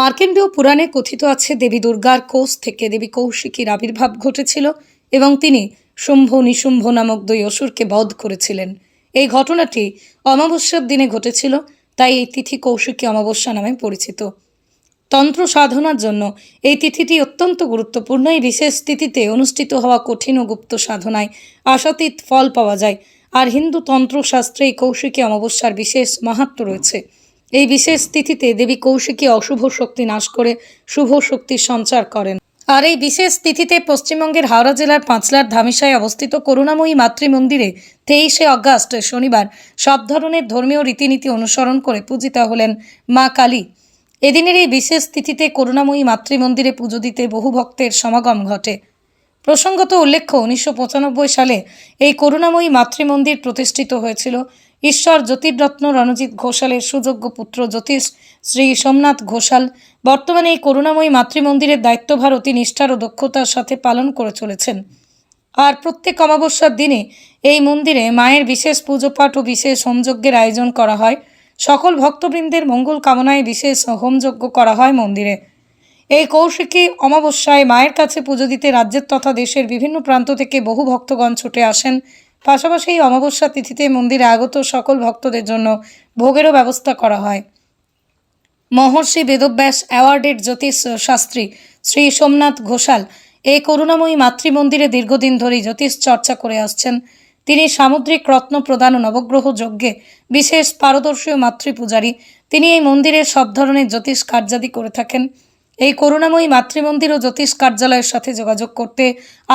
মার্কেন্ডীয় পুরাণে কথিত আছে দেবী দুর্গার কোষ থেকে দেবী কৌশিকীর আবির্ভাব ঘটেছিল এবং তিনি শুম্ভ নিশুম্ভ নামক দুই অসুরকে বধ করেছিলেন। এই ঘটনাটি অমাবস্যার দিনে ঘটেছিল, তাই এই তিথি কৌশিকী অমাবস্যা নামে পরিচিত। তন্ত্র সাধনার জন্য এই তিথিটি অত্যন্ত গুরুত্বপূর্ণ। এই বিশেষ তিথিতে অনুষ্ঠিত হওয়া কঠিন ও গুপ্ত সাধনায় আশাতীত ফল পাওয়া যায়। আর হিন্দু তন্ত্রশাস্ত্রে এই কৌশিকী অমাবস্যার বিশেষ মাহাত্ম রয়েছে। এই বিশেষ তিথিতে দেবী কৌশিকী অশুভ শক্তি নাশ করে শুভ শক্তির সঞ্চার করেন। আর এই বিশেষ তিথিতে পশ্চিমবঙ্গের হাওড়া জেলার পাঁচলার ধামিসায় অবস্থিত করুণাময়ী মাতৃ মন্দিরে তেইশে অগাস্ট, শনিবার, সব ধরনের ধর্মীয় রীতিনীতি অনুসরণ করে পূজিতা হলেন মা কালী। এদিনের এই বিশেষ তিথিতে করুণাময়ী মাতৃমন্দিরে পুজো দিতে বহু ভক্তের সমাগম ঘটে। প্রসঙ্গত উল্লেখ্য, উনিশশো পঁচানব্বই সালে এই করুণাময়ী মাতৃমন্দির প্রতিষ্ঠিত হয়েছিল ঈশ্বর জ্যোতিরত্ন রণজিৎ ঘোষালের সুযোগ্য পুত্র জ্যোতিষ শ্রী সোমনাথ ঘোষাল বর্তমানে এই করুণাময়ী মাতৃমন্দিরের দায়িত্বভার অতি নিষ্ঠার ও দক্ষতার সাথে পালন করে চলেছেন। আর প্রত্যেক অমাবস্যার দিনে এই মন্দিরে মায়ের বিশেষ পুজো পাঠ ও বিশেষ হোমযজ্ঞের আয়োজন করা হয়। সকল ভক্তবৃন্দের মঙ্গল কামনায় বিশেষ হোমযজ্ঞ করা হয় মন্দিরে। এই কৌশিকী অমাবস্যায় মায়ের কাছে পুজো দিতে রাজ্যের তথা দেশের বিভিন্ন প্রান্ত থেকে বহু ভক্তগণ ছুটে আসেন। পাশাপাশি এই অমাবস্যা তিথিতে মন্দিরে আগত সকল ভক্তদের জন্য ভোগেরও ব্যবস্থা করা হয়। মহর্ষি বেদব্যাস অ্যাওয়ার্ডেড জ্যোতিষ শাস্ত্রী শ্রী সোমনাথ ঘোষাল এই করুণাময়ী মাতৃমন্দিরে দীর্ঘদিন ধরেই জ্যোতিষ চর্চা করে আসছেন। তিনি সামুদ্রিক রত্ন প্রদান ও নবগ্রহ যজ্ঞে বিশেষ পারদর্শী মাতৃপূজারী। তিনি এই মন্দিরের সব ধরনের জ্যোতিষ কার্যাদি করে থাকেন। এই করুণাময়ী মাতৃমন্দির ও জ্যোতিষ কার্যালয়ের সাথে যোগাযোগ করতে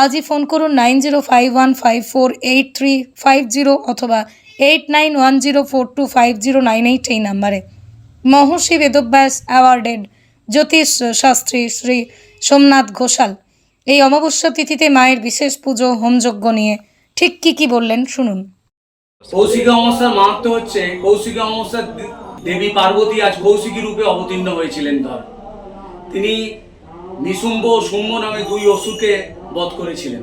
আজই ফোন করুন nine zero five one five four eight three five zero অথবা eight nine one zero four two five zero nine eight এই নাম্বারে। মহর্ষি বেদব্যাস অ্যাওয়ার্ডেড জ্যোতিষ শাস্ত্রী শ্রী সোমনাথ ঘোষাল। এই অমাবস্যা তিথিতে মায়ের বিশেষ পুজো, হোমযজ্ঞ নিয়ে ঠিক কি কি বললেন শুনুন। কৌশিকী অমাবস্যার মাহাত্ম হচ্ছে, কৌশিকী অমাবস্যার দেবী পার্বতী আজ কৌশিকী রূপে অবতীর্ণ হয়েছিলেন ধর। তিনি নিশুম্ভ ও শুম্ভ নামে দুই অসুরকে বধ করেছিলেন।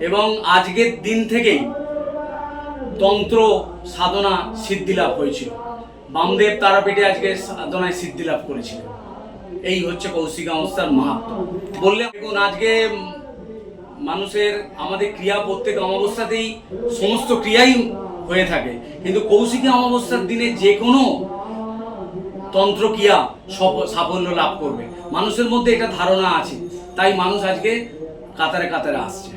এবং আজকের দিন থেকেই তন্ত্র, সাধনা সিদ্ধি লাভ হয়েছিল। বামদেব তারাপীঠে আজকে সাধনায় সিদ্ধি লাভ করেছিলেন। এই হচ্ছে কৌশিক অমাবস্যার মাহাত্ম বললে দেখুন, আজকে মানুষের আমাদের ক্রিয়া প্রত্যেক অমাবস্যাতেই সমস্ত ক্রিয়াই হয়ে থাকে। কিন্তু কৌশিকী অমাবস্যার দিনে যে কোনো তন্ত্রক্রিয়া সফ- সাফল্য লাভ করবে। মানুষের মধ্যে এটা ধারণা আছে। তাই মানুষ আজকে কাতারে কাতারে আসছে।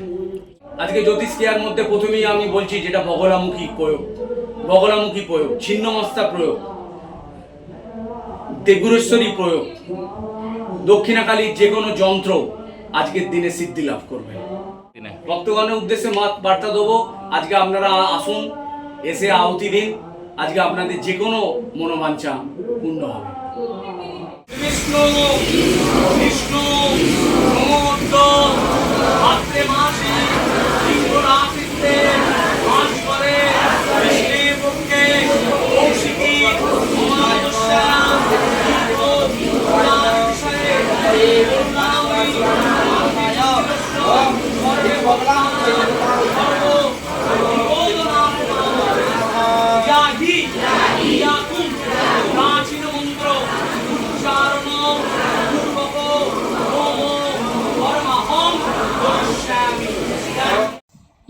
আজকে জ্যোতিষ ক্রিয়ার মধ্যে প্রথমেই আমি বলছি যেটা বগলামুখী প্রয়োগ। বগলামুখী প্রয়োগ, ছিন্নমস্তা প্রয়োগ দেগুরেশ্বরী প্রয়োগ, দক্ষিণাকালীর যে কোনো যন্ত্র আজকের দিনে সিদ্ধি লাভ করবে। ভক্তগণের উদ্দেশ্যে বার্তা দেবো, আজকে আপনারা আসুন, এসে আহুতি দিন। আজকে আপনাদের যে কোনো মনোবাঞ্ছা পূর্ণ হবে। विष्णु विष्णु मूर्तो भद्रमासी सिंहुरासिते भास्वरे विष्णुमुखे कौशिकी कुमारुष्याम दीपो कुमारुषये पूर्णावली सर्वे भगवान सर्वो दीपोदनात्मा याहि याहि